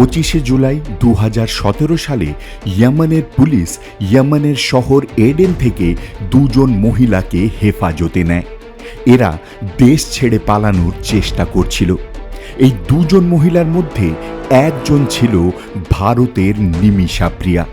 পঁচিশে জুলাই দু হাজার সতেরো সালে ইয়ামানের পুলিশ ইয়ামানের শহর এডেন থেকে দুজন মহিলাকে হেফাজতে নেয়। এরা দেশ ছেড়ে পালানোর চেষ্টা করছিল। এই দুজন মহিলার মধ্যে একজন ছিল ভারতের নিমিষা প্রিয়া।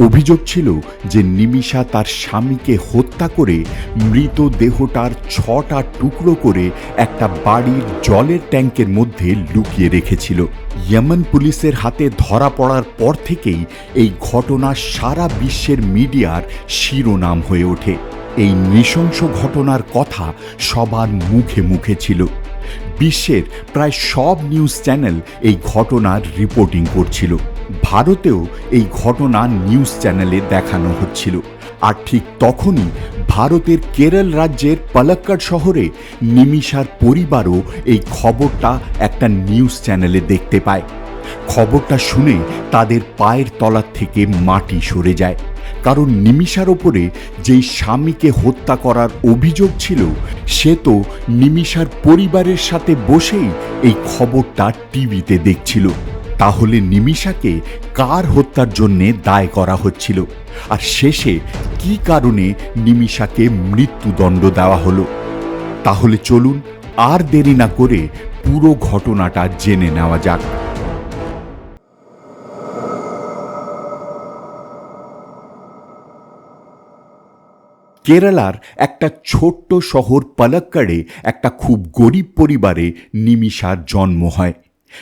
অভিযোগ ছিল যে নিমিষা তার স্বামীকে হত্যা করে মৃতদেহটার ছটা টুকরো করে একটা বাড়ির জলের ট্যাঙ্কের মধ্যে লুকিয়ে রেখেছিল। ইয়েমেন পুলিশের হাতে ধরা পড়ার পর থেকেই এই ঘটনা সারা বিশ্বের মিডিয়ার শিরোনাম হয়ে ওঠে। এই নৃশংস ঘটনার কথা সবার মুখে মুখে ছিল। বিশ্বের প্রায় সব নিউজ চ্যানেল এই ঘটনার রিপোর্টিং করছিল। ভারতেও এই ঘটনা নিউজ চ্যানেলে দেখানো হচ্ছিল। আর ঠিক তখনই ভারতের কেরল রাজ্যের পালাক্কাড শহরে নিমিষার পরিবারও এই খবরটা একটা নিউজ চ্যানেলে দেখতে পায়। খবরটা শুনে তাদের পায়ের তলার থেকে মাটি সরে যায়। কারণ নিমিষার ওপরে যেই স্বামীকে হত্যা করার অভিযোগ ছিল, সে তো নিমিষার পরিবারের সাথে বসেই এই খবরটা টিভিতে দেখছিল। তাহলে নিমিষাকে কার হত্যার জন্যে দায় করা হচ্ছিল? আর শেষে কি কারণে নিমিষাকে মৃত্যুদণ্ড দেওয়া হলো? তাহলে চলুন আর দেরি না করে পুরো ঘটনাটা জেনে নেওয়া যাক। কেরালার একটা ছোট্ট শহর পালাক্কাড়ে একটা খুব গরিব পরিবারে নিমিষার জন্ম হয়।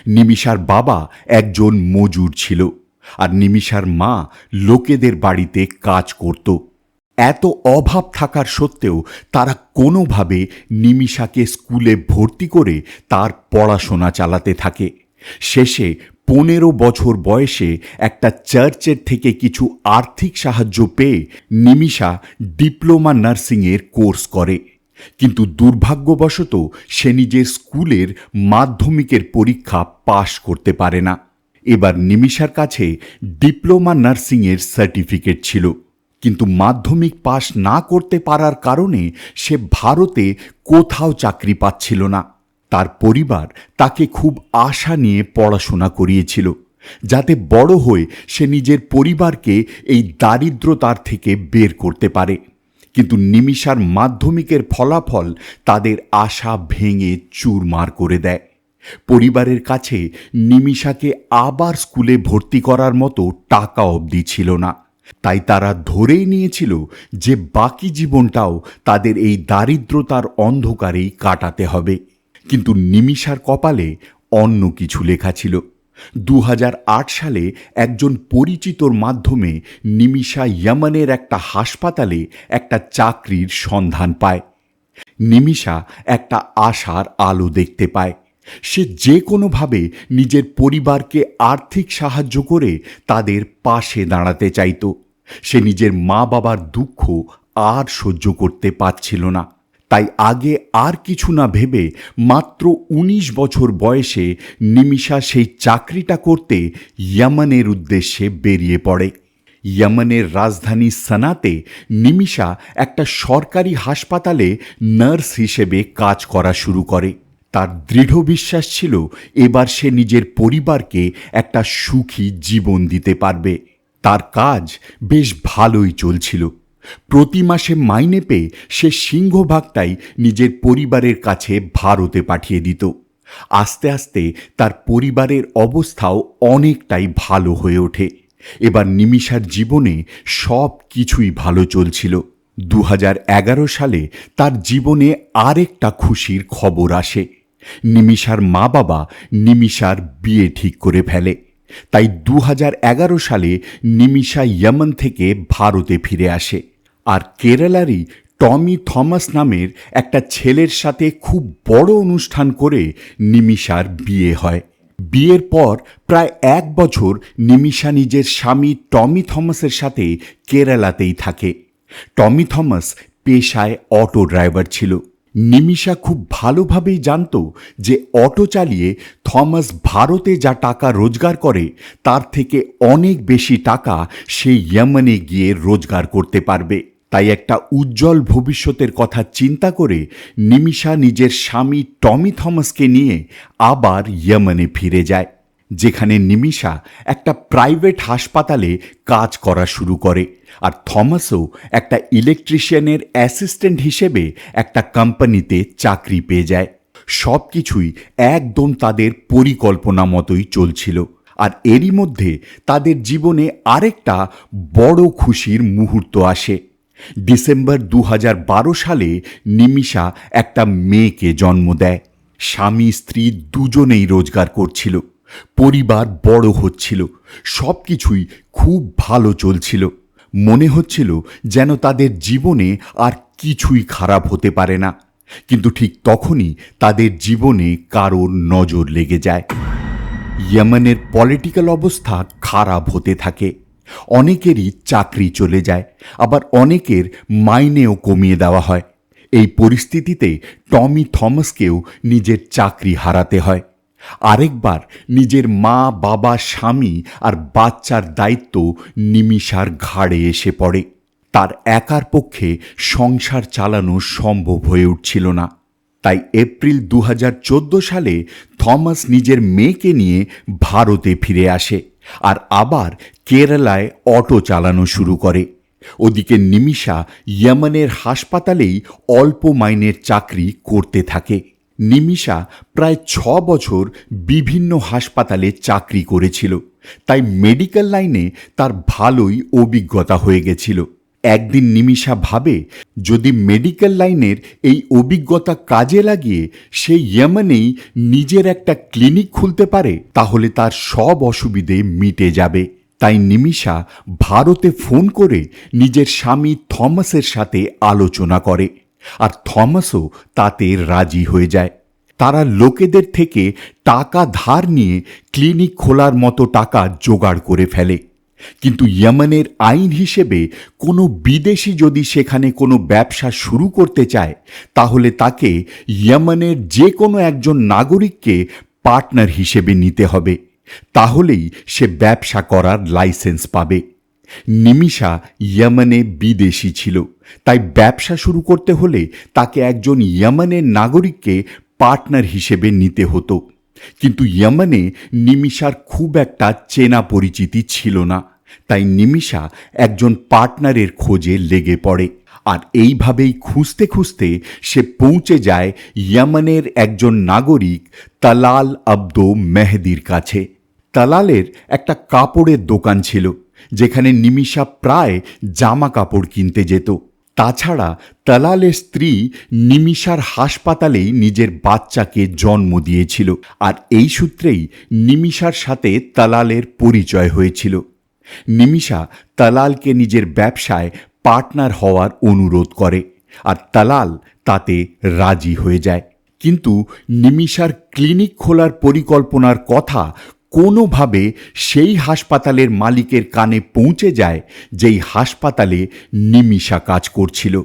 নিমিষার বাবা একজন মজুর ছিল আর নিমিষার মা লোকেদের বাড়িতে কাজ করত। এত অভাব থাকার সত্ত্বেও তারা কোনোভাবে নিমিষাকে স্কুলে ভর্তি করে তার পড়াশোনা চালাতে থাকে। শেষে পনেরো বছর বয়সে একটা চার্চের থেকে কিছু আর্থিক সাহায্য পেয়ে নিমিষা ডিপ্লোমা নার্সিংয়ের কোর্স করে। কিন্তু দুর্ভাগ্যবশত সে নিজের স্কুলের মাধ্যমিকের পরীক্ষা পাশ করতে পারে না। এবার নিমিষার কাছে ডিপ্লোমা নার্সিংয়ের সার্টিফিকেট ছিল। কিন্তু মাধ্যমিক পাশ না করতে পারার কারণে সে ভারতে কোথাও চাকরি পাচ্ছিল না। তার পরিবার তাকে খুব আশা নিয়ে পড়াশোনা করিয়েছিল, যাতে বড় হয়ে সে নিজের পরিবারকে এই দারিদ্রতার থেকে বের করতে পারে। কিন্তু নিমিষার মাধ্যমিকের ফলাফল তাদের আশা ভেঙে চুরমার করে দেয়। পরিবারের কাছে নিমিষাকে আবার স্কুলে ভর্তি করার মতো টাকা অবধি ছিল না। তাই তারা ধরেই নিয়েছিল যে বাকি জীবনটাও তাদের এই দারিদ্রতার অন্ধকারেই কাটাতে হবে। কিন্তু নিমিষার কপালে অন্য কিছু লেখা ছিল। দু হাজার আট সালে একজন পরিচিতর মাধ্যমে নিমিষা ইয়েমনের একটা হাসপাতালে একটা চাকরির সন্ধান পায়। নিমিষা একটা আশার আলো দেখতে পায়। সে যে কোনোভাবে নিজের পরিবারকে আর্থিক সাহায্য করে তাদের পাশে দাঁড়াতে চাইত। সে নিজের মা বাবার দুঃখ আর সহ্য করতে পারছিল না। তাই আগে আর কিছু না ভেবে মাত্র ১৯ বছর বয়সে নিমিষা সেই চাকরিটা করতে ইয়েমনের উদ্দেশ্যে বেরিয়ে পড়ে। ইয়েমনের রাজধানী সানাতে নিমিষা একটা সরকারি হাসপাতালে নার্স হিসেবে কাজ করা শুরু করে। তার দৃঢ় বিশ্বাস ছিল এবার সে নিজের পরিবারকে একটা সুখী জীবন দিতে পারবে। তার কাজ বেশ ভালোই চলছিল। প্রতি মাসে মাইনে পেয়ে সে সিংহভাগটাই নিজের পরিবারের কাছে ভারতে পাঠিয়ে দিত। আস্তে আস্তে তার পরিবারের অবস্থাও অনেকটাই ভালো হয়ে ওঠে। এবার নিমিষার জীবনে সব কিছুই ভালো চলছিল। দু হাজার এগারো সালে তার জীবনে আরেকটা খুশির খবর আসে। নিমিষার মা বাবা নিমিষার বিয়ে ঠিক করে ফেলে। তাই দু হাজার এগারো সালে নিমিশা ইয়েমন থেকে ভারতে ফিরে আসে। আর কেরালারই টমি থমাস নামের একটা ছেলের সাথে খুব বড় অনুষ্ঠান করে নিমিষার বিয়ে হয়। বিয়ের পর প্রায় এক বছর নিমিষা নিজের স্বামী টমি থমাসের সাথে কেরালাতেই থাকে। টমি থমাস পেশায় অটো ড্রাইভার ছিল। নিমিষা খুব ভালোভাবেই জানত যে অটো চালিয়ে থমাস ভারতে যা টাকা রোজগার করে, তার থেকে অনেক বেশি টাকা সে ইয়েমনে গিয়ে রোজগার করতে পারবে। তাই একটা উজ্জ্বল ভবিষ্যতের কথা চিন্তা করে নিমিষা নিজের স্বামী টমি থমাসকে নিয়ে আবার ইয়েমনে ফিরে যায়। যেখানে নিমিষা একটা প্রাইভেট হাসপাতালে কাজ করা শুরু করে আর থমাসও একটা ইলেকট্রিশিয়ানের অ্যাসিস্ট্যান্ট হিসেবে একটা কোম্পানিতে চাকরি পেয়ে যায়। সব কিছুই একদম তাদের পরিকল্পনা মতোই চলছিল আর এরই মধ্যে তাদের জীবনে আরেকটা বড় খুশির মুহূর্ত আসে। ডিসেম্বর দু হাজার বারো সালে নিমিষা একটা মেয়েকে জন্ম দেয়। স্বামী স্ত্রী দুজনেই রোজগার করছিল। পরিবার বড় হচ্ছিল সব কিছুই খুব ভালো চলছিল। মনে হচ্ছিল যেন তাদের জীবনে আর কিছুই খারাপ হতে পারে না, কিন্তু ঠিক তখনই তাদের জীবনে কারোর নজর লেগে যায়। ইয়েমেনের পলিটিক্যাল অবস্থা খারাপ হতে থাকে, অনেকেরই চাকরি চলে যায়, আবার অনেকের মাইনেও কমিয়ে দেওয়া হয়। এই পরিস্থিতিতে টমি থমাসকেও নিজের চাকরি হারাতে হয়। আরেকবার নিজের মা, বাবা, স্বামী আর বাচ্চার দায়িত্ব নিমিষার ঘাড়ে এসে পড়ে। তার একার পক্ষে সংসার চালানো সম্ভব হয়ে উঠছিল না। তাই এপ্রিল দু হাজার চোদ্দ সালে থমাস নিজের মেয়েকে নিয়ে ভারতে ফিরে আসে আর আবার কেরালায় অটো চালানো শুরু করে। ওদিকে নিমিষা ইয়েমেনের হাসপাতালেই অল্প মাইনের চাকরি করতে থাকে। নিমিষা প্রায় ছ বছর বিভিন্ন হাসপাতালে চাকরি করেছিল। তাই মেডিকেল লাইনে তার ভালোই অভিজ্ঞতা হয়ে গেছিল। একদিন নিমিষা ভাবে, যদি মেডিকেল লাইনের এই অভিজ্ঞতা কাজে লাগিয়ে সে ইয়েমেনেই নিজের একটা ক্লিনিক খুলতে পারে, তাহলে তার সব অসুবিধে মিটে যাবে। তাই নিমিষা ভারতে ফোন করে নিজের স্বামী থমাসের সাথে আলোচনা করে। আর থমাসও তাতে রাজি হয়ে যায়। তারা লোকেদের থেকে টাকা ধার নিয়ে ক্লিনিক খোলার মতো টাকা জোগাড় করে ফেলে। কিন্তু ইয়েমেনের আইন হিসেবে কোনো বিদেশি যদি সেখানে কোনো ব্যবসা শুরু করতে চায়, তাহলে তাকে ইয়েমেনের যে কোনো একজন নাগরিককে পার্টনার হিসেবে নিতে হবে। তাহলেই সে ব্যবসা করার লাইসেন্স পাবে। নিমিষা ইয়েমেনে বিদেশি ছিল। তাই ব্যবসা শুরু করতে হলে তাকে একজন ইয়েমেনের নাগরিককে পার্টনার হিসেবে নিতে হতো। কিন্তু ইয়েমেনে নিমিষার খুব একটা চেনা পরিচিতি ছিল না। তাই নিমিষা একজন পার্টনারের খোঁজে লেগে পড়ে। আর এইভাবেই খুঁজতে খুঁজতে সে পৌঁছে যায় ইয়েমেনের একজন নাগরিক তালাল আব্দো মেহেদির কাছে। তালালের একটা কাপড়ের দোকান ছিল, যেখানে নিমিষা প্রায় জামা কাপড় কিনতে যেত। তাছাড়া তালালের স্ত্রী নিমিষার হাসপাতালেই নিজের বাচ্চাকে জন্ম দিয়েছিল। আর এই সূত্রেই নিমিষার সাথে তালালের পরিচয় হয়েছিল। নিমিষা তালালকে নিজের ব্যবসায় পার্টনার হওয়ার অনুরোধ করে আর তালাল তাতে রাজি হয়ে যায়। কিন্তু নিমিষার ক্লিনিক খোলার পরিকল্পনার কথা কোনোভাবে সেই হাসপাতালের মালিকের কানে পৌঁছে যায় যেই হাসপাতালে নিমিষা কাজ করছিল।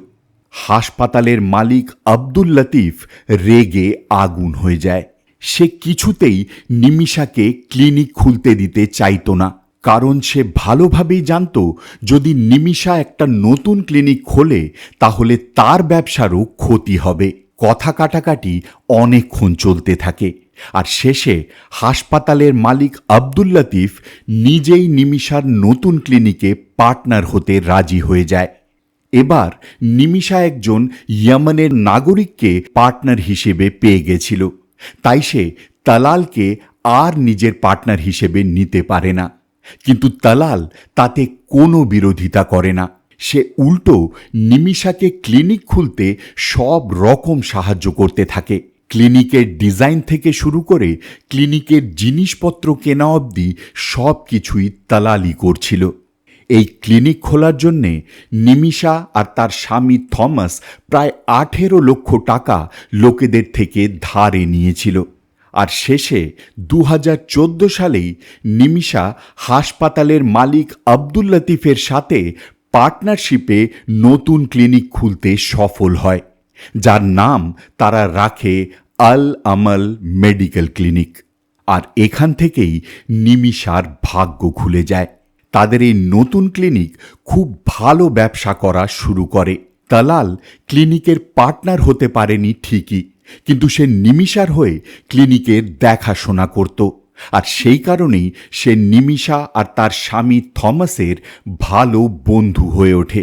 হাসপাতালের মালিক আব্দুল লতিফ রেগে আগুন হয়ে যায়। সে কিছুতেই নিমিষাকে ক্লিনিক খুলতে দিতে চাইতো না, কারণ সে ভালোভাবেই জানত, যদি নিমিষা একটা নতুন ক্লিনিক খোলে, তাহলে তার ব্যবসারও ক্ষতি হবে। কথা কাটাকাটি অনেকক্ষণ চলতে থাকে। আর শেষে হাসপাতালের মালিক আব্দুল লতিফ নিজেই নিমিশার নতুন ক্লিনিকে পার্টনার হতে রাজি হয়ে যায়। এবার নিমিষা একজন ইয়েমেনের নাগরিককে পার্টনার হিসেবে পেয়ে গেছিল। তাই সে তালালকে আর নিজের পার্টনার হিসেবে নিতে পারে না। কিন্তু তালাল তাতে কোনো বিরোধিতা করে না। সে উল্টো নিমিশাকে ক্লিনিক খুলতে সব রকম সাহায্য করতে থাকে। ক্লিনিকের ডিজাইন থেকে শুরু করে ক্লিনিকের জিনিসপত্র কেনা অবধি সব কিছুই তালালি করছিল। এই ক্লিনিক খোলার জন্যে নিমিষা আর তার স্বামী থমাস প্রায় আঠেরো লক্ষ টাকা লোকেদের থেকে ধারে নিয়েছিল। আর শেষে দু হাজার চোদ্দ সালেই নিমিষা হাসপাতালের মালিক আব্দুল লতিফের সাথে পার্টনারশিপে নতুন ক্লিনিক খুলতে সফল হয়। যার নাম তারা রাখে আল আমল মেডিকেল ক্লিনিক। আর এখান থেকেই নিমিষার ভাগ্য খুলে যায়। তাদের এই নতুন ক্লিনিক খুব ভালো ব্যবসা করা শুরু করে। তালাল ক্লিনিকের পার্টনার হতে পারেনি ঠিকই, কিন্তু সে নিমিষার হয়ে ক্লিনিকের দেখাশোনা করত। আর সেই কারণেই সে নিমিষা আর তার স্বামী থমাসের ভালো বন্ধু হয়ে ওঠে।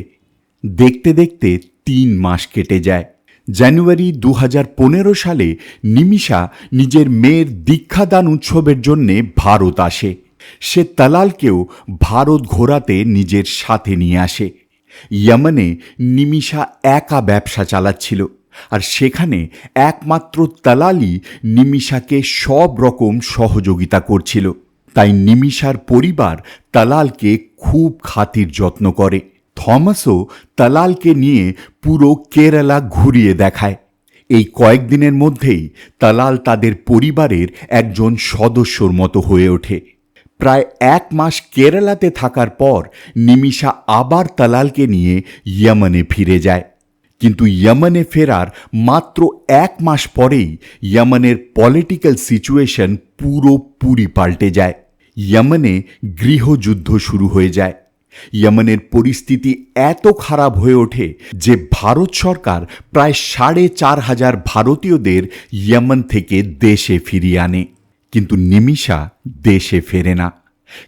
দেখতে দেখতে তিন মাস কেটে যায়। জানুয়ারি দু হাজার পনেরো সালে নিমিষা নিজের মেয়ের দীক্ষাদান উৎসবের জন্যে ভারত আসে। সে তালালকেও ভারত ঘোরাতে নিজের সাথে নিয়ে আসে। ইয়েমনে নিমিষা একা ব্যবসা চালাচ্ছিল আর সেখানে একমাত্র তালালই নিমিশাকে সব রকম সহযোগিতা করছিল। তাই নিমিষার পরিবার তালালকে খুব খাতির যত্ন করে। থমাসও তালালকে নিয়ে পুরো কেরালা ঘুরিয়ে দেখায়। এই কয়েকদিনের মধ্যেই তালাল তাদের পরিবারের একজন সদস্যর মতো হয়ে ওঠে। প্রায় এক মাস কেরালাতে থাকার পর নিমিষা আবার তালালকে নিয়ে ইয়েমনে ফিরে যায়। কিন্তু ইয়েমনে ফেরার মাত্র এক মাস পরেই ইয়েমনের পলিটিক্যাল সিচুয়েশন পুরোপুরি পাল্টে যায়। ইয়েমনে গৃহযুদ্ধ শুরু হয়ে যায়। ইয়েমনের পরিস্থিতি এত খারাপ হয়ে ওঠে যে ভারত সরকার প্রায় সাড়ে চার হাজার ভারতীয়দের ইয়েমন থেকে দেশে ফিরিয়ে আনে। কিন্তু নিমিষা দেশে ফেরে না।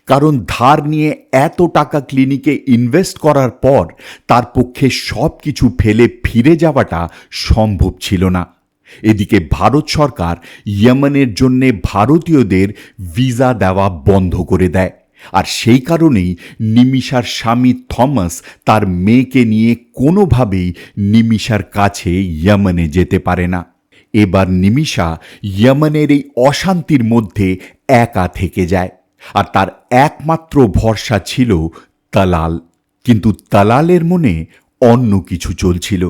কারণ ধার নিয়ে এত টাকা ক্লিনিকে ইনভেস্ট করার পর তার পক্ষে সব কিছু ফেলে ফিরে যাওয়াটা সম্ভব ছিল না। এদিকে ভারত সরকার ইয়েমনের জন্যে ভারতীয়দের ভিসা দেওয়া বন্ধ করে দেয়। আর সেই কারণেই নিমিষার স্বামী থমাস তার মেয়েকে নিয়ে কোনোভাবেই নিমিষার কাছে ইয়েমনে যেতে পারে না। এবার নিমিষা ইয়েমনের এই অশান্তির মধ্যে একা থেকে যায়। আর তার একমাত্র ভরসা ছিল তালাল কিন্তু তালালের মনে অন্য কিছু চলছিল।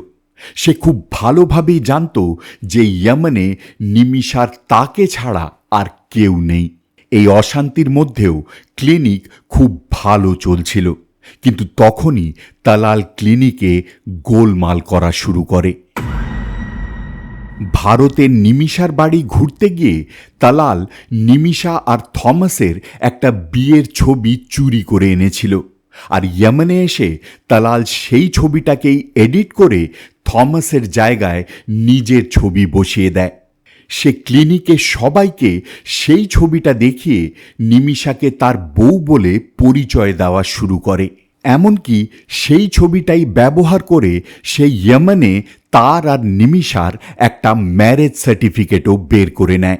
সে খুব ভালোভাবেই জানত যে ইয়েমনে নিমিষার তাকে ছাড়া আর কেউ নেই। এই অশান্তির মধ্যেও ক্লিনিক খুব ভালো চলছিল। কিন্তু তখনই তালাল ক্লিনিকে গোলমাল করা শুরু করে। ভারতের নিমিষার বাড়ি ঘুরতে গিয়ে তালাল নিমিষা আর থমাসের একটা বিয়ের ছবি চুরি করে এনেছিল। আর ইয়েমনে এসে তালাল সেই ছবিটাকেই এডিট করে থমাসের জায়গায় নিজের ছবি বসিয়ে দেয়। সে ক্লিনিকে সবাইকে সেই ছবিটা দেখিয়ে নিমিষাকে তার বউ বলে পরিচয় দেওয়া শুরু করে। এমনকি সেই ছবিটাই ব্যবহার করে সে ইয়েমনে তার আর নিমিষার একটা ম্যারেজ সার্টিফিকেটও বের করে নেয়।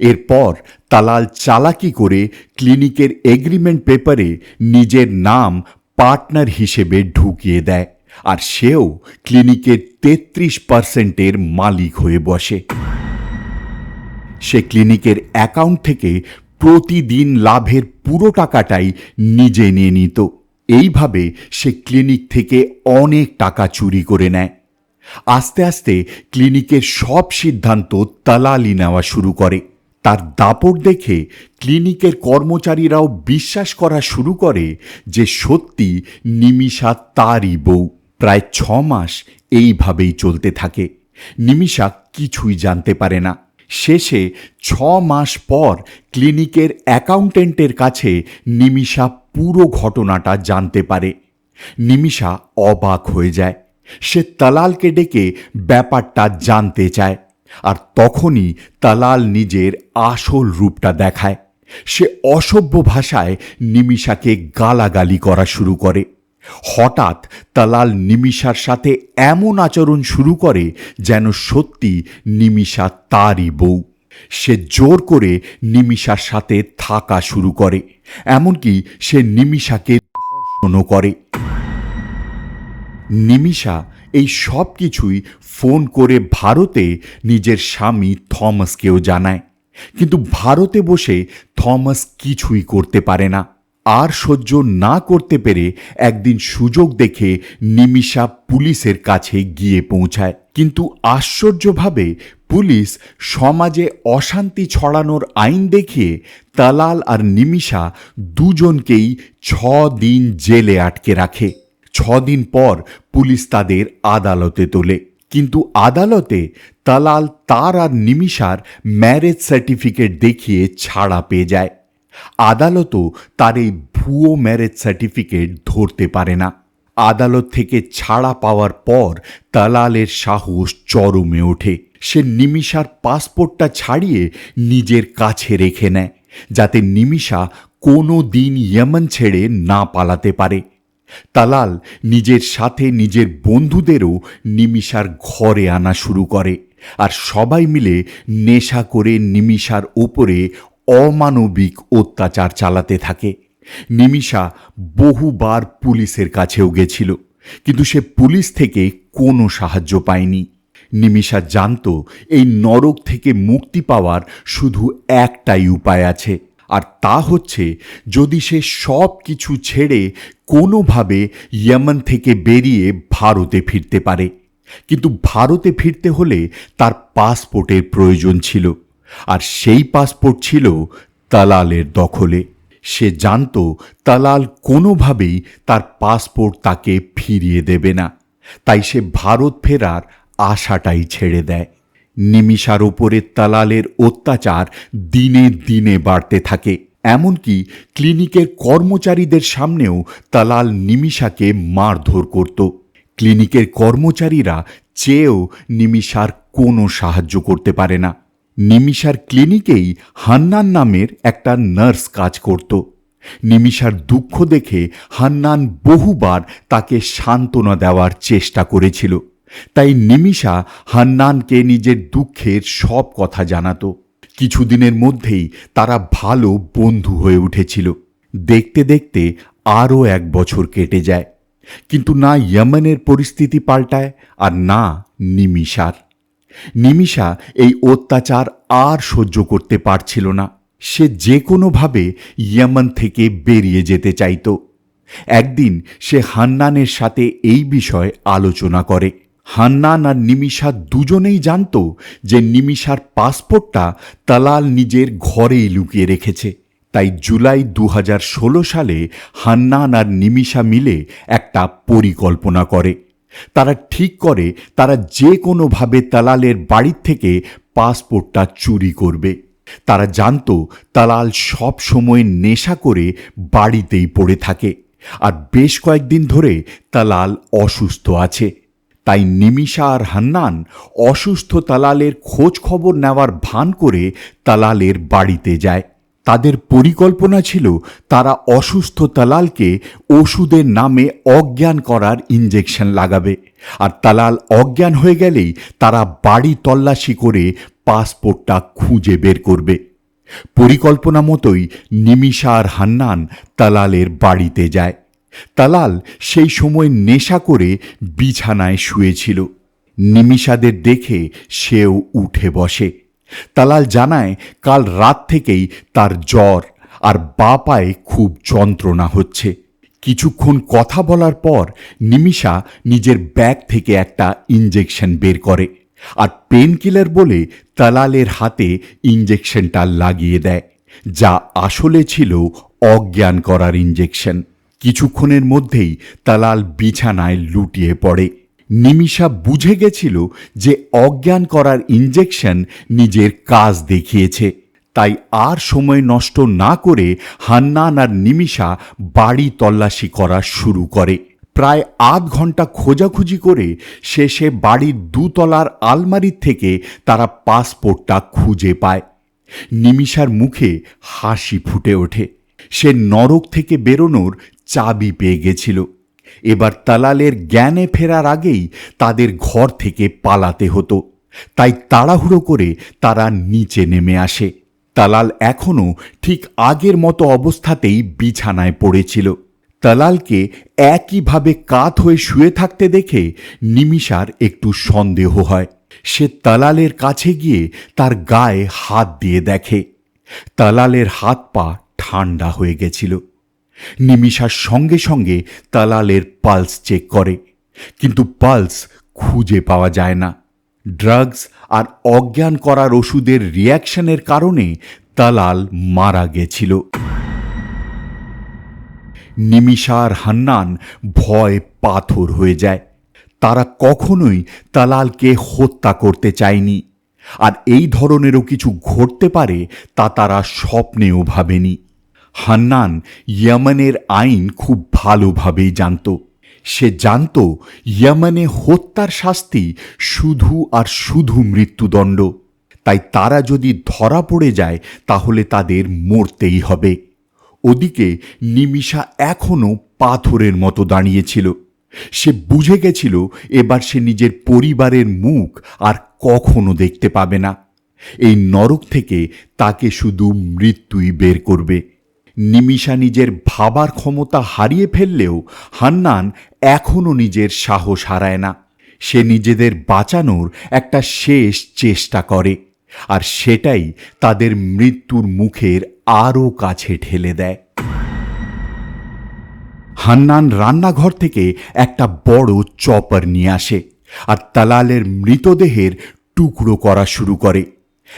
এরপর তালাল চালাকি করে ক্লিনিকের এগ্রিমেন্ট পেপারে নিজের নাম পার্টনার হিসেবে ঢুকিয়ে দেয় আর সেও ক্লিনিকের তেত্রিশ পার্সেন্টের মালিক হয়ে বসে। সে ক্লিনিকের অ্যাকাউন্ট থেকে প্রতিদিন লাভের পুরো টাকাটাই নিজে নিয়ে নিত। এইভাবে সে ক্লিনিক থেকে অনেক টাকা চুরি করে নেয়। আস্তে আস্তে ক্লিনিকের সব সিদ্ধান্ত তালালি নেওয়া শুরু করে। তার দাপট দেখে ক্লিনিকের কর্মচারীরাও বিশ্বাস করা শুরু করে যে সত্যি নিমিষা তারই বউ। প্রায় ছ মাস এইভাবেই চলতে থাকে। নিমিষা কিছুই জানতে পারে না। শেষে ছ মাস পর ক্লিনিকের অ্যাকাউন্টেন্টের কাছে নিমিষা পুরো ঘটনাটা জানতে পারে। নিমিষা অবাক হয়ে যায়। সে তালালকে ডেকে ব্যাপারটা জানতে চায় আর তখনই তালাল নিজের আসল রূপটা দেখায়। সে অসভ্য ভাষায় নিমিষাকে গালাগালি করা শুরু করে। হঠাৎ তালাল নিমিষার সাথে এমন আচরণ শুরু করে যেন সত্যি নিমিষা তারই বউ। সে জোর করে নিমিষার সাথে থাকা শুরু করে, এমনকি সে নিমিষাকে ধর্ষণও করে। নিমিষা এই সব কিছুই ফোন করে ভারতে নিজের স্বামী থমাসকেও জানায়, কিন্তু ভারতে বসে থমাস কিছুই করতে পারে না। আর সহ্য না করতে পেরে একদিন সুযোগ দেখে নিমিষা পুলিশের কাছে গিয়ে পৌঁছায়। কিন্তু আশ্চর্যভাবে পুলিশ সমাজে অশান্তি ছড়ানোর আইন দেখিয়ে তালাল আর নিমিষা দুজনকেই ছ দিন জেলে আটকে রাখে। ছদিন পর পুলিশ তাদের আদালতে তোলে। কিন্তু আদালতে তালাল তার আর নিমিষার ম্যারেজ সার্টিফিকেট দেখিয়ে ছাড়া পেয়ে যায়। আদালতও তার এই ভুয়ো ম্যারেজ সার্টিফিকেট ধরতে পারে না। আদালত থেকে ছাড়া পাওয়ার পর তালালের সাহস চরমে ওঠে। সে নিমিষার পাসপোর্টটা ছাড়িয়ে নিজের কাছে রেখে নেয়, যাতে নিমিষা কোনো দিন ইয়েমন ছেড়ে না পালাতে পারে। তালাল নিজের সাথে নিজের বন্ধুদেরও নিমিষার ঘরে আনা শুরু করে, আর সবাই মিলে নেশা করে নিমিষার ওপরে অমানবিক অত্যাচার চালাতে থাকে। নিমিষা বহুবার পুলিশের কাছেও গেছিল, কিন্তু সে পুলিশ থেকে কোনো সাহায্য পায়নি। নিমিষা জানত, এই নরক থেকে মুক্তি পাওয়ার শুধু একটাই উপায় আছে, আর তা হচ্ছে যদি সে সব কিছু ছেড়ে কোনোভাবে ইয়েমন থেকে বেরিয়ে ভারতে ফিরতে পারে। কিন্তু ভারতে ফিরতে হলে তার পাসপোর্টের প্রয়োজন ছিল। আর সেই পাসপোর্ট ছিল তালালের দখলে। সে জানত তালাল কোনোভাবেই তার পাসপোর্ট তাকে ফিরিয়ে দেবে না। তাই সে ভারত ফেরার আশাটাই ছেড়ে দেয়। নিমিষার ওপরে তালালের অত্যাচার দিনে দিনে বাড়তে থাকে। এমনকি ক্লিনিকের কর্মচারীদের সামনেও তালাল নিমিষাকে মারধর করত। ক্লিনিকের কর্মচারীরা চেয়েও নিমিষার কোনো সাহায্য করতে পারে না। নিমিষার ক্লিনিকেই হান্নান নামের একটা নার্স কাজ করত। নিমিষার দুঃখ দেখে হান্নান বহুবার তাকে সান্ত্বনা দেওয়ার চেষ্টা করেছিল। তাই নিমিষা হান্নানকে নিজের দুঃখের সব কথা জানাত। কিছুদিনের মধ্যেই তারা ভালো বন্ধু হয়ে উঠেছিল। দেখতে দেখতে আরও এক বছর কেটে যায়। কিন্তু না ইয়েমেনের পরিস্থিতি পাল্টায় আর না নিমিষার। নিমিষা এই অত্যাচার আর সহ্য করতে পারছিল না। সে যে কোনোভাবে ইয়েমন থেকে বেরিয়ে যেতে চাইত। একদিন সে হান্নানের সাথে এই বিষয়ে আলোচনা করে। হান্নান আর নিমিষা দুজনেই জানত যে নিমিষার পাসপোর্টটা তালাল নিজের ঘরেই লুকিয়ে রেখেছে। তাই জুলাই দু হাজার ষোলো সালে হান্নান আর নিমিষা মিলে একটা পরিকল্পনা করে। তারা ঠিক করে, তারা যে কোনোভাবে তালালের বাড়ির থেকে পাসপোর্টটা চুরি করবে। তারা জানত, তালাল সব সময় নেশা করে বাড়িতেই পড়ে থাকে। আর বেশ কয়েকদিন ধরে তালাল অসুস্থ আছে। তাই নিমিষা আর হান্নান অসুস্থ তালালের খোঁজ খবর নেওয়ার ভান করে তালালের বাড়িতে যায়। তাদের পরিকল্পনা ছিল তারা অসুস্থ তালালকে ওষুধের নামে অজ্ঞান করার ইঞ্জেকশন লাগাবে। আর তালাল অজ্ঞান হয়ে গেলেই তারা বাড়ি তল্লাশি করে পাসপোর্টটা খুঁজে বের করবে। পরিকল্পনা মতোই নিমিষা আর হান্নান তালালের বাড়িতে যায়। তালাল সেই সময় নেশা করে বিছানায় শুয়েছিল। নিমিষাদের দেখে সেও উঠে বসে। তালাল জানায়, কাল রাত থেকেই তার জ্বর আর বা পায়ে খুব যন্ত্রণা হচ্ছে। কিছুক্ষণ কথা বলার পর নিমিষা নিজের ব্যাগ থেকে একটা ইঞ্জেকশন বের করে আর পেন কিলার বলে তালালের হাতে ইঞ্জেকশনটা লাগিয়ে দেয়, যা আসলে ছিল অজ্ঞান করার ইঞ্জেকশন কিছুক্ষণের মধ্যেই তালাল বিছানায় লুটিয়ে পড়ে। নিমিষা বুঝে গেছিল যে অজ্ঞান করার ইঞ্জেকশন নিজের কাজ দেখিয়েছে। তাই আর সময় নষ্ট না করে হান্নান আর নিমিষা বাড়ি তল্লাশি করা শুরু করে। প্রায় আধ ঘণ্টা খোঁজাখুঁজি করে শেষে বাড়ির দুতলার আলমারির থেকে তারা পাসপোর্টটা খুঁজে পায়। নিমিষার মুখে হাসি ফুটে ওঠে। সে নরক থেকে বেরোনোর চাবি পেয়ে গেছিল। এবার তালালের জ্ঞানে ফেরার আগেই তাদের ঘর থেকে পালাতে হতো। তাই তাড়াহুড়ো করে তারা নিচে নেমে আসে। তালাল এখনও ঠিক আগের মতো অবস্থাতেই বিছানায় পড়েছিল। তালালকে একইভাবে কাত হয়ে শুয়ে থাকতে দেখে নিমিষার একটু সন্দেহ হয়। সে তালালের কাছে গিয়ে তার গায়ে হাত দিয়ে দেখে। তালালের হাত পা ঠান্ডা হয়ে গেছিল। নিমিষার সঙ্গে সঙ্গে তালালের পালস চেক করে। কিন্তু পালস খুঁজে পাওয়া যায় না। ড্রাগস আর অজ্ঞান করার ওষুধের রিয়াকশনের কারণে তালাল মারা গেছিল। নিমিষা আর হান্নান ভয় পাথর হয়ে যায়। তারা কখনোই তালালকে হত্যা করতে চায়নি। আর এই ধরনেরও কিছু ঘটতে পারে তা তারা স্বপ্নেও ভাবেনি। হান্নান ইয়েমেনের আইন খুব ভালোভাবেই জানত। সে জানত ইয়েমেনে হত্যার শাস্তি শুধু আর শুধু মৃত্যুদণ্ড। তাই তারা যদি ধরা পড়ে যায়, তাহলে তাদের মরতেই হবে। ওদিকে নিমিষা এখনও পাথরের মতো দাঁড়িয়েছিল। সে বুঝে গেছিল এবার সে নিজের পরিবারের মুখ আর কখনো দেখতে পাবে না। এই নরক থেকে তাকে শুধু মৃত্যুই বের করবে। নিমিষা নিজের ভাবার ক্ষমতা হারিয়ে ফেললেও হান্নান এখনও নিজের সাহস হারায় না। সে নিজেদের বাঁচানোর একটা শেষ চেষ্টা করে, আর সেটাই তাদের মৃত্যুর মুখের আরও কাছে ঠেলে দেয়। হান্নান রান্নাঘর থেকে একটা বড় চপার নিয়ে আসে, আর তালালের মৃতদেহের টুকরো করা শুরু করে।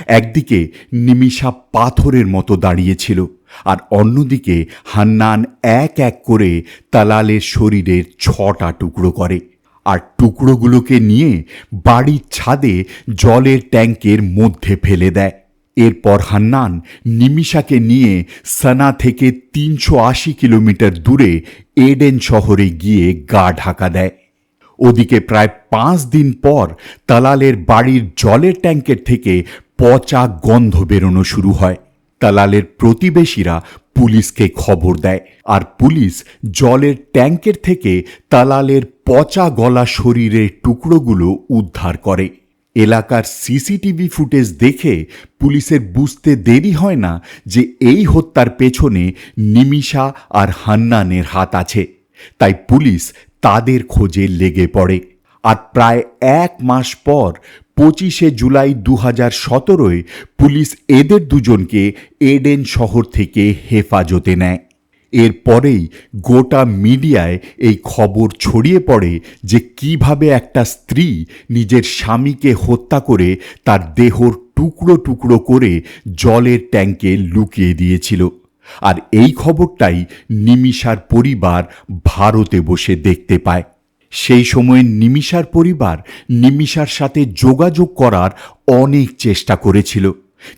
একদিকে নিমিষা পাথরের মতো দাঁড়িয়েছিল আর অন্যদিকে হান্নান এক এক করে তালালের শরীরের ছটা টুকরো করে। আর টুকরোগুলোকে নিয়ে বাড়ির ছাদে জলের ট্যাঙ্কের মধ্যে ফেলে দেয়। এরপর হান্নান নিমিশাকে নিয়ে সানা থেকে তিনশো আশি কিলোমিটার দূরে এডেন শহরে গিয়ে গা ঢাকা দেয়। ওদিকে প্রায় পাঁচ দিন পর তালালের বাড়ির জলের ট্যাঙ্কের থেকে পচা গন্ধ বেরোনো শুরু হয়। তালালের প্রতিবেশীরা পুলিশকে খবর দেয় আর পুলিশ জলের ট্যাঙ্কের থেকে তালালের পচা গলা শরীরের টুকরোগুলো উদ্ধার করে। এলাকার সিসিটিভি ফুটেজ দেখে পুলিশের বুঝতে দেরি হয় না যে এই হত্যার পেছনে নিমিষা আর হান্নানের হাত আছে। তাই পুলিশ তাদের খোঁজে লেগে পড়ে। আর প্রায় এক মাস পর পঁচিশে জুলাই দু হাজার সতেরোয় পুলিশ এদের দুজনকে এডেন শহর থেকে হেফাজতে নেয়। এরপরেই গোটা মিডিয়ায় এই খবর ছড়িয়ে পড়ে যে কীভাবে একটা স্ত্রী নিজের স্বামীকে হত্যা করে তার দেহর টুকরো টুকরো করে জলের ট্যাঙ্কে লুকিয়ে দিয়েছিল। আর এই খবরটাই নিমিষার পরিবার ভারতে বসে দেখতে পায়। সেই সময়ে নিমিষার পরিবার নিমিষার সাথে যোগাযোগ করার অনেক চেষ্টা করেছিল।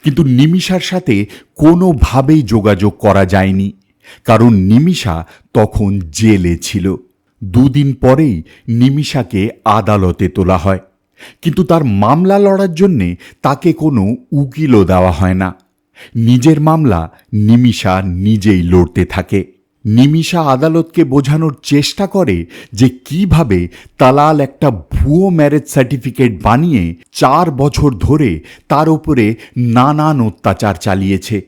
কিন্তু নিমিষার সাথে কোনোভাবেই যোগাযোগ করা যায়নি। কারণ নিমিষা তখন জেলে ছিল। দুদিন পরেই নিমিষাকে আদালতে তোলা হয়। কিন্তু তার মামলা লড়ার জন্যে তাকে কোনো উকিলও দেওয়া হয় না। নিজের মামলা নিমিষা নিজেই লড়তে থাকে। নিমিষা আদালতকে বোঝানোর চেষ্টা করে যে কীভাবে তালাল একটা ভুয়ো ম্যারেজ সার্টিফিকেট বানিয়ে চার বছর ধরে তার উপরে নানান অত্যাচার চালিয়েছে।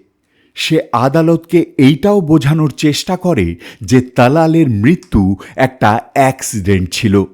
সে আদালতকে এইটাও বোঝানোর চেষ্টা করে যে তালালের মৃত্যু একটা অ্যাক্সিডেন্ট ছিল।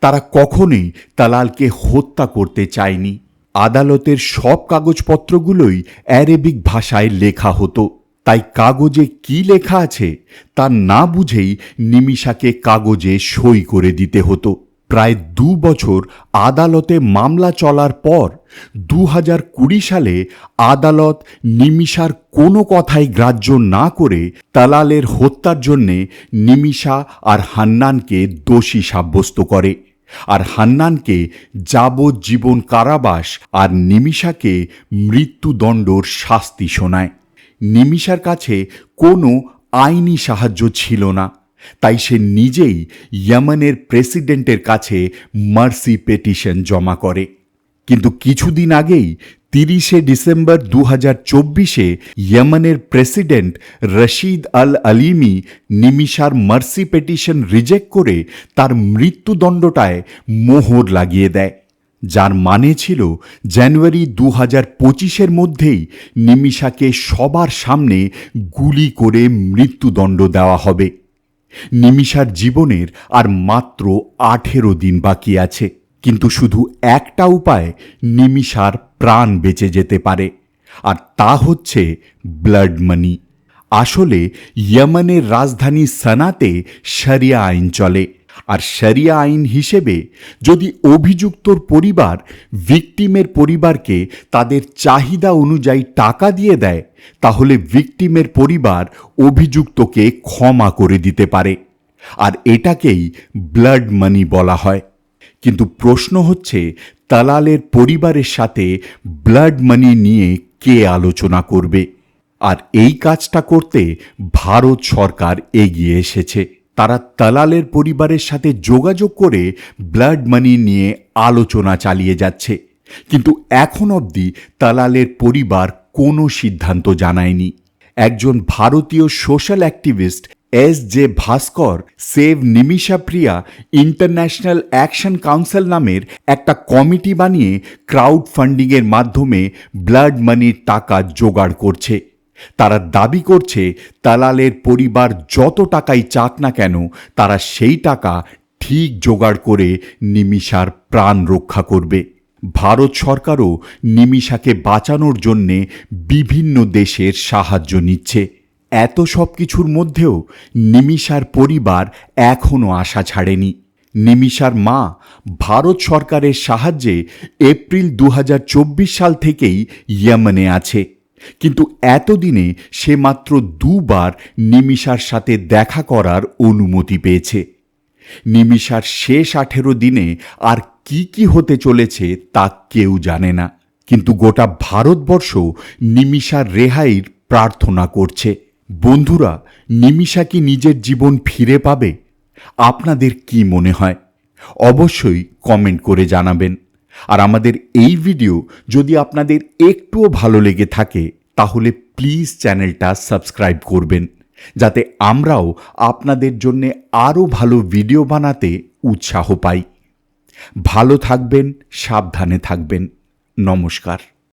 তারা কখনোই তালালকে হত্যা করতে চায়নি। আদালতের সব কাগজপত্রগুলোই অ্যারেবিক ভাষায় লেখা হতো। তাই কাগজে কি লেখা আছে তা না বুঝেই নিমিষাকে কাগজে সই করে দিতে হতো। প্রায় দু বছর আদালতে মামলা চলার পর দু হাজার কুড়ি সালে আদালত নিমিষার কোনো কথাই গ্রাহ্য না করে তালালের হত্যার জন্যে নিমিষা আর হান্নানকে দোষী সাব্যস্ত করে। আর হান্নানকে যাবজ্জীবন কারাবাস আর নিমিষাকে মৃত্যুদণ্ডর শাস্তি শোনায়। নিমিষার কাছে কোনো আইনি সাহায্য ছিল না। তাই সে নিজেই ইয়েমেনের প্রেসিডেন্টের কাছে মার্সি পেটিশন জমা করে। কিন্তু কিছুদিন আগেই তিরিশে ডিসেম্বর দু হাজার চব্বিশে ইয়েমেনের প্রেসিডেন্ট রশিদ আল আলিমি নিমিষার মার্সি পেটিশন রিজেক্ট করে তার মৃত্যুদণ্ডটায় মোহর লাগিয়ে দেয়। যার মানে ছিল জানুয়ারি দু হাজার পঁচিশের মধ্যেই নিমিষাকে সবার সামনে গুলি করে মৃত্যুদণ্ড দেওয়া হবে। নিমিষার জীবনের আর মাত্র আঠেরো দিন বাকি আছে। কিন্তু শুধু একটা উপায় নিমিষার প্রাণ বেঁচে যেতে পারে, আর তা হচ্ছে ব্লাড মানি আসলে ইয়েমেনের রাজধানী সানাতে সারিয়া আইন চলে। আর শরিয়া আইন হিসেবে যদি অভিযুক্তর পরিবার ভিকটিমের পরিবারকে তাদের চাহিদা অনুযায়ী টাকা দিয়ে দেয়, তাহলে ভিকটিমের পরিবার অভিযুক্তকে ক্ষমা করে দিতে পারে। আর এটাকেই ব্লাড মানি বলা হয়। কিন্তু প্রশ্ন হচ্ছে, তালালের পরিবারের সাথে ব্লাড মানি নিয়ে কে আলোচনা করবে? আর এই কাজটা করতে ভারত সরকার এগিয়ে এসেছে। তারা তালালের পরিবারের সাথে যোগাযোগ করে ব্লাড মানি নিয়ে আলোচনা চালিয়ে যাচ্ছে। কিন্তু এখন অবধি তালালের পরিবার কোনো সিদ্ধান্ত জানায়নি। একজন ভারতীয় social activist S J Bhaskar, save Nimisha Priya, international action council নামের একটা কমিটি বানিয়ে ক্রাউড ফান্ডিংয়ের মাধ্যমে ব্লাড মানির টাকা জোগাড় করছে। তারা দাবি করছে তালালের পরিবার যত টাকাই চাক না কেন, তারা সেই টাকা ঠিক জোগাড় করে নিমিষার প্রাণ রক্ষা করবে। ভারত সরকারও নিমিষাকে বাঁচানোর জন্যে বিভিন্ন দেশের সাহায্য নিচ্ছে। এত সব কিছুর মধ্যেও নিমিষার পরিবার এখনও আশা ছাড়েনি। নিমিষার মা ভারত সরকারের সাহায্যে এপ্রিল দু হাজার চব্বিশ সাল থেকেই ইয়েমেনে আছে। কিন্তু এতদিনে সে মাত্র দুবার নিমিষার সাথে দেখা করার অনুমতি পেয়েছে। নিমিষার শেষ আঠেরো দিনে আর কি কি হতে চলেছে তা কেউ জানে না। কিন্তু গোটা ভারতবর্ষ নিমিষার রেহাইর প্রার্থনা করছে। বন্ধুরা, নিমিষা কি নিজের জীবন ফিরে পাবে? আপনাদের কি মনে হয়? অবশ্যই কমেন্ট করে জানাবেন। আর আমাদের এই ভিডিও যদি আপনাদের একটুও ভালো লেগে থাকে, তাহলে প্লিজ চ্যানেলটা সাবস্ক্রাইব করবেন, যাতে আমরাও আপনাদের জন্যে আরও ভালো ভিডিও বানাতে উৎসাহ পাই। ভালো থাকবেন, সাবধানে থাকবেন। নমস্কার।